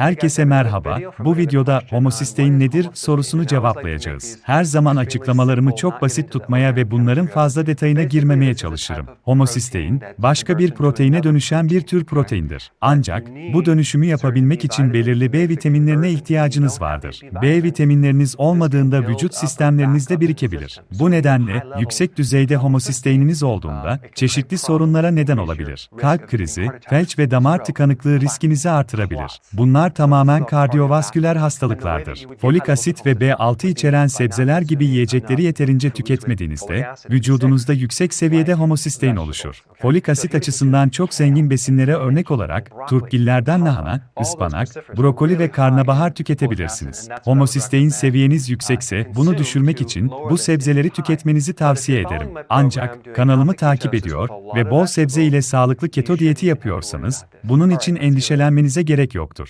Herkese merhaba. Bu videoda homosistein nedir sorusunu cevaplayacağız. Her zaman açıklamalarımı çok basit tutmaya ve bunların fazla detayına girmemeye çalışırım. Homosistein, başka bir proteine dönüşen bir tür proteindir. Ancak, bu dönüşümü yapabilmek için belirli B vitaminlerine ihtiyacınız vardır. B vitaminleriniz olmadığında vücut sistemlerinizde birikebilir. Bu nedenle, yüksek düzeyde homosisteininiz olduğunda, çeşitli sorunlara neden olabilir. Kalp krizi, felç ve damar tıkanıklığı riskinizi artırabilir. Bunlar tamamen kardiyovasküler hastalıklardır. Folik asit ve B6 içeren sebzeler gibi yiyecekleri yeterince tüketmediğinizde, vücudunuzda yüksek seviyede homosistein oluşur. Folik asit açısından çok zengin besinlere örnek olarak, turpgillerden lahana, ıspanak, brokoli ve karnabahar tüketebilirsiniz. Homosistein seviyeniz yüksekse, bunu düşürmek için bu sebzeleri tüketmenizi tavsiye ederim. Ancak, kanalımı takip ediyor ve bol sebze ile sağlıklı keto diyeti yapıyorsanız, bunun için endişelenmenize gerek yoktur.